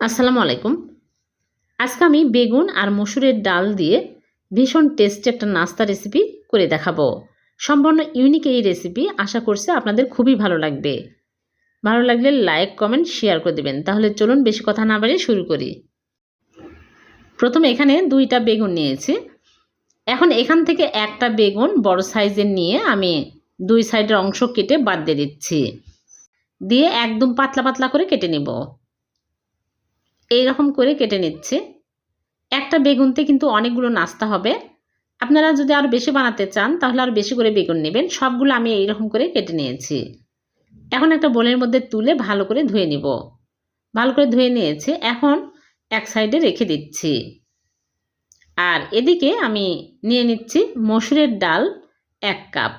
আসসালামু আলাইকুম। আজকে আমি বেগুন আর মসুরের ডাল দিয়ে ভীষণ টেস্টি একটা নাস্তা রেসিপি করে দেখাবো। সম্পূর্ণ ইউনিক এই রেসিপি আশা করছি আপনাদের খুবই ভালো লাগবে। ভালো লাগলে লাইক কমেন্ট শেয়ার করে দেবেন। তাহলে চলুন বেশি কথা না বাড়িয়ে শুরু করি। প্রথমে এখানে দুইটা বেগুন নিয়েছি। এখন এখান থেকে একটা বেগুন বড় সাইজের নিয়ে আমি দুই সাইডের অংশ কেটে বাদ দিয়ে দিচ্ছি। দিয়ে একদম পাতলা পাতলা করে কেটে নেব। এই রকম করে কেটে নিচ্ছে। একটা বেগুনতে কিন্তু অনেকগুলো নাস্তা হবে। আপনারা যদি আরও বেশি বানাতে চান, তাহলে আরও বেশি করে বেগুন নেবেন। সবগুলো আমি এই রকম করে কেটে নিয়েছি। এখন একটা বোলের মধ্যে তুলে ভালো করে ধুয়ে নিব। ভালো করে ধুয়ে নিয়েছি। এখন এক সাইডে রেখে দিচ্ছি। আর এদিকে আমি নিয়ে নিচ্ছি মসুরের ডাল এক কাপ।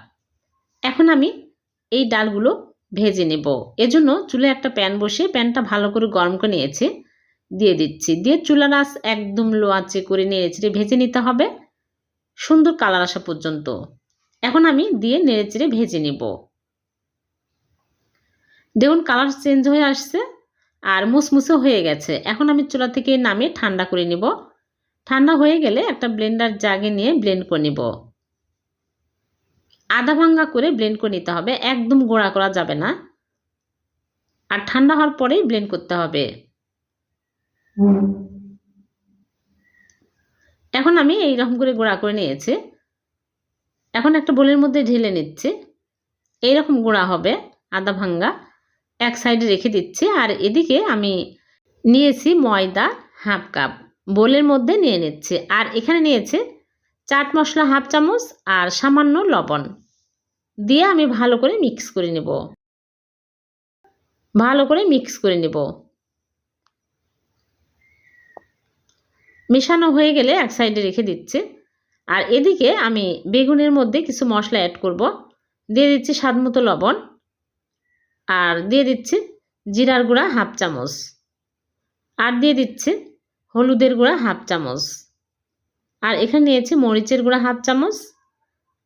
এখন আমি এই ডালগুলো ভেজে নেব। এজন্য চুলে একটা প্যান বসিয়ে প্যানটা ভালো করে গরম করে নিয়েছি। দিয়ে দিচ্ছি। দিয়ে চুলার আঁচ একদম লো আঁচে করে নেড়েচেড়ে ভেজে নিতে হবে। সুন্দর কালার আসা পর্যন্ত। এখন আমি দিয়ে নেড়েচেড়ে ভেজে নেব। দেখুন কালার চেঞ্জ হয়ে আসছে আর মুসমুসে হয়ে গেছে। এখন আমি চুলা থেকে নামিয়ে ঠান্ডা করে নিব। ঠান্ডা হয়ে গেলে একটা ব্লেন্ডার জাগে নিয়ে ব্লেন্ড করে নিব। আধা ভাঙ্গা করে ব্লেন্ড করে নিতে হবে। একদম গোড়া করা যাবে না। আর ঠান্ডা হওয়ার পরেই ব্লেন্ড করতে হবে। এখন আমি এই রকম করে গোড়া করে নিয়েছি। এখন একটা বোলের মধ্যে ঢেলে নিচ্ছি। এই রকম গোড়া হবে, আদা ভাঙ্গা, এক সাইডে রেখে দিচ্ছি। আর এদিকে আমি নিয়েছি ময়দা হাফ কাপ, বোলের মধ্যে নিয়ে নিচ্ছি। আর এখানে নিয়েছে চাট মশলা হাফ চামচ আর সামান্য লবণ। দিয়ে আমি ভালো করে মিক্স করে নেব। ভালো করে মিক্স করে নেব। মেশানো হয়ে গেলে এক সাইডে রেখে দিচ্ছি। আর এদিকে আমি বেগুনের মধ্যে কিছু মশলা অ্যাড করব। দিয়ে দিচ্ছি স্বাদ মতো লবণ। আর দিয়ে দিচ্ছি জিরার গুঁড়া হাফ চামচ। আর দিয়ে দিচ্ছি হলুদের গুঁড়া হাফ চামচ। আর এখানে নিয়েছি মরিচের গুঁড়া হাফ চামচ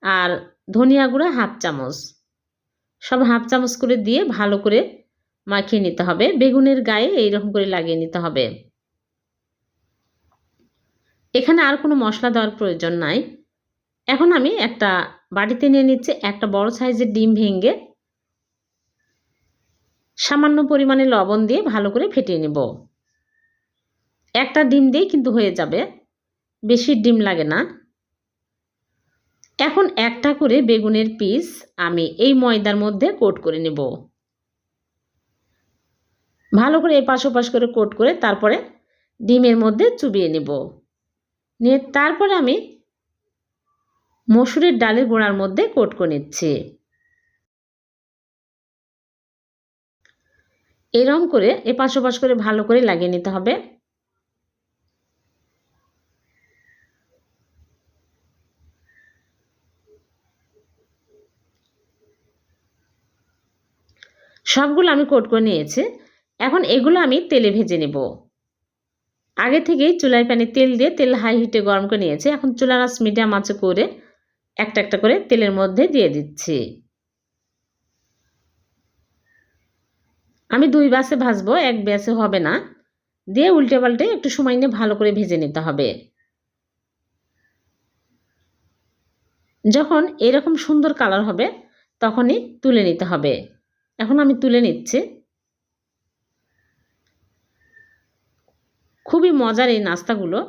আর ধনিয়া গুঁড়া হাফ চামচ। সব হাফ চামচ করে দিয়ে ভালো করে মাখিয়ে নিতে হবে। বেগুনের গায়ে এইরকম করে লাগিয়ে নিতে হবে। এখানে আর কোনো মশলা দেওয়ার প্রয়োজন নাই। এখন আমি একটা বাড়িতে নিয়ে নিচ্ছি একটা বড় সাইজের ডিম ভেঙে সামান্য পরিমাণে লবণ দিয়ে ভালো করে ফেটিয়ে নেব। একটা ডিম দিয়ে কিন্তু হয়ে যাবে, বেশি ডিম লাগে না। এখন একটা করে বেগুনের পিস আমি এই ময়দার মধ্যে কোট করে নেব। ভালো করে এপাশ ওপাশ করে কোট করে তারপরে ডিমের মধ্যে চুবিয়ে নেব। নিয়ে তারপরে আমি মসুরের ডালের গোড়ার মধ্যে কোট করে নিচ্ছি। এরম করে এপাশ ওপাশ করে ভালো করে লাগিয়ে নিতে হবে। সবগুলো আমি কোট করে নিয়েছি। এখন এগুলো আমি তেলে ভেজে নেব। আগে থেকেই চুলায় প্যানে তেল দিয়ে তেল হাই হিটে গরম করে নিয়েছি। এখন চুলার আঁচ মিডিয়াম আঁচে করে একটা একটা করে তেলের মধ্যে দিয়ে দিচ্ছি। আমি দুই ব্যাসে ভাজবো, এক ব্যাসে হবে না। দিয়ে উল্টে পাল্টে একটু সময় নিয়ে ভালো করে ভেজে নিতে হবে। যখন এরকম সুন্দর কালার হবে, তখনই তুলে নিতে হবে। এখন আমি তুলে নিচ্ছি। খুবই মজার এই নাস্তাগুলো।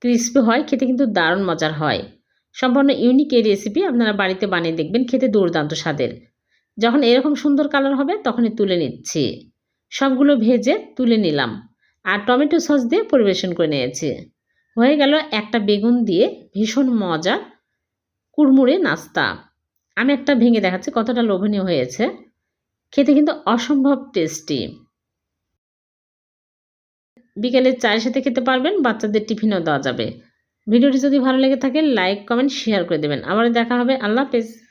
ক্রিস্পি হয়, খেতে কিন্তু দারুণ মজার হয়। সম্পূর্ণ ইউনিক এই রেসিপি আপনারা বাড়িতে বানিয়ে দেখবেন, খেতে দুর্দান্ত স্বাদের। যখন এরকম সুন্দর কালার হবে, তখনই তুলে নিচ্ছি। সবগুলো ভেজে তুলে নিলাম আর টমেটো সস দিয়ে পরিবেশন করে নিয়েছি। হয়ে গেল একটা বেগুন দিয়ে ভীষণ মজা কুড়মুড়ে নাস্তা। আমি একটা ভেঙে দেখাচ্ছি, কতটা লোভনীয় হয়েছে। খেতে কিন্তু অসম্ভব টেস্টি বিকেলের চায়ের সাথে খেতে পারবেন, বাচ্চাদের টিফিনও দেওয়া যাবে। ভিডিওটি যদি ভালো লেগে থাকে, লাইক, কমেন্ট, শেয়ার করে দেবেন। আবার দেখা হবে। আল্লাহ হাফেজ।